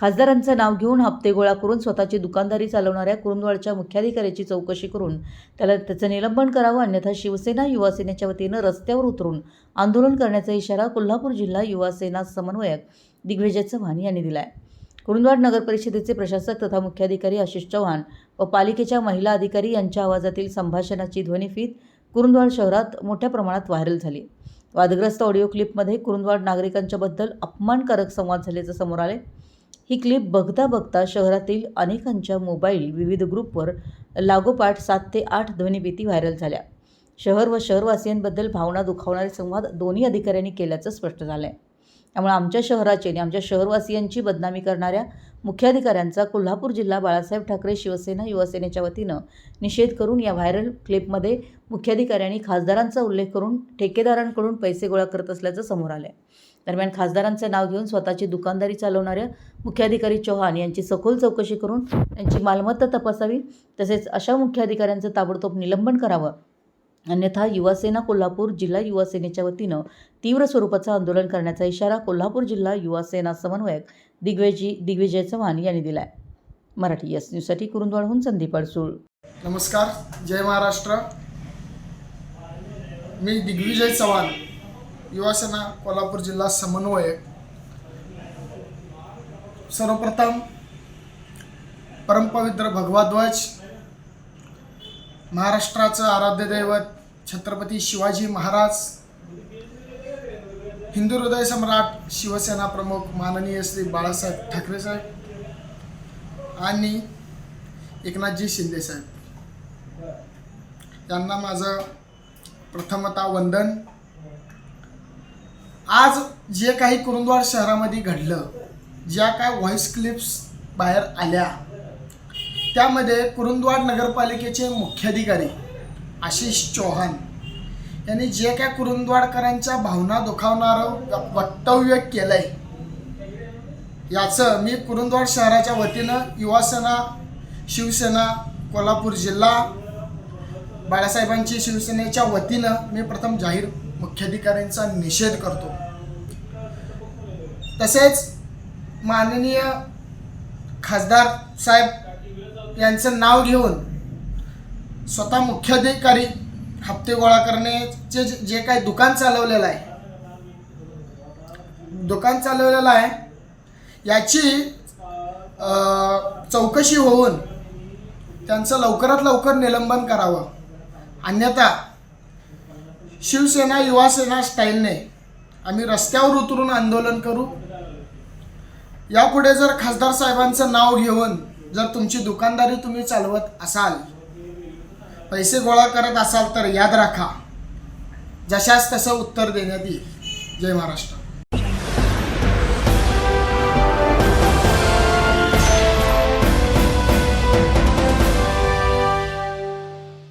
खासदारांचं नाव घेऊन हप्ते गोळा करून स्वतःची दुकानदारी चालवणाऱ्या कुरुंदवाडच्या मुख्याधिकाऱ्याची चौकशी करून त्याला त्याचं निलंबन करावं अन्यथा शिवसेना युवासेनेच्या वतीनं रस्त्यावर उतरून आंदोलन करण्याचा इशारा कोल्हापूर जिल्हा युवासेना समन्वयक दिग्विजय चव्हाण यांनी दिला आहे कुरुंदवाड नगर परिषदेचे प्रशासक तथा मुख्याधिकारी आशिष चव्हाण व पालिकेच्या महिला अधिकारी यांच्या आवाजातील संभाषणाची ध्वनिफीत कुरुंदवाड शहरात मोठ्या प्रमाणात व्हायरल झाली. वादग्रस्त ऑडिओ क्लिपमध्ये कुरुंदवाड नागरिकांच्याबद्दल अपमानकारक संवाद झाल्याचं समोर आले ही क्लिप बघता बघता शहरातील अनेकांच्या मोबाईल विविध ग्रुपवर लागोपाठ सात ते आठ ध्वनिभीती व्हायरल झाल्या. शहर व शहरवासियांबद्दल भावना दुखावणारे संवाद दोन्ही अधिकाऱ्यांनी केल्याचं स्पष्ट झालं आहे त्यामुळे आमच्या शहराची आणि आमच्या शहरवासियांची बदनामी करणाऱ्या मुख्याधिकाऱ्यांचा कोल्हापूर जिल्हा बाळासाहेब ठाकरे शिवसेना युवासेनेच्या वतीनं निषेध करून या व्हायरल क्लिपमध्ये मुख्याधिकाऱ्यांनी खासदारांचा उल्लेख करून ठेकेदारांकडून पैसे गोळा करत असल्याचं समोर आलं आहे दरम्यान खासदारांचं नाव घेऊन स्वतःची दुकानदारी चालवणाऱ्या मुख्याधिकारी चौहान यांची सखोल चौकशी करून त्यांची मालमत्ता तपासावी तसेच अशा मुख्याधिकाऱ्यांचं ताबडतोब निलंबन करावं अन्यथा युवासेना कोल्हापूर जिल्हा युवासेनेच्या वतीनं तीव्र स्वरूपाचं आंदोलन करण्याचा इशारा कोल्हापूर जिल्हा युवासेना समन्वयक दिग्विजय दिग्विजय चव्हाण यांनी दिला आहे मराठी एस न्यूजसाठी कुरुंदवाडहून संदीप अडसूळ. नमस्कार जय महाराष्ट्र. मी दिग्विजय चव्हाण युवासेना कोल्हापूर जिल्हा समन्वयक. सर्वप्रथम परमपवित्र भगवा ध्वज महाराष्ट्राचं आराध्य दैवत छत्रपती शिवाजी महाराज हिंदू हृदय सम्राट शिवसेना प्रमुख माननीय श्री बाळासाहेब ठाकरे साहेब आणि एकनाथजी शिंदे साहेब. यांना माझं प्रथमतः वंदन. आज जे काही कुरुंदवाड शहरामध्ये घडलं ज्या काय व्हॉइस क्लिप्स बाहेर आल्या त्यामध्ये कुरुंदवाड नगरपालिकेचे मुख्याधिकारी आशिष चौहान यांनी जे काय कुरुंदवाडकरांच्या भावना दुखावणारं वक्तव्य केलंय याचं मी कुरुंदवाड शहराच्या वतीनं युवासेना शिवसेना कोल्हापूर जिल्हा बाळासाहेबांची शिवसेनेच्या वतीनं मी प्रथम जाहीर मुख्याधिकाऱ्यांचा निषेध करतो. तसेच माननीय खासदार साहेब यांचं नाव घेऊन स्वतः मुख्याधिकारी हप्ते गोळा करण्याचे जे- जे काही दुकान चालवलेलं आहे. दुकान चालवलेलं आहे याची चौकशी होऊन त्यांचं लवकरात लवकर निलंबन करावं. अन्यथा शिवसेना युवासेना स्टाईलने आम्ही रस्त्यावर उतरून आंदोलन करू. यापुढे जर खासदार साहेबांचं नाव घेऊन जर तुमची दुकानदारी तुम्ही चालवत असाल पैसे गोळा करत असाल तर याद राखा. जशास तसं उत्तर देण्यात येईल. जय महाराष्ट्र.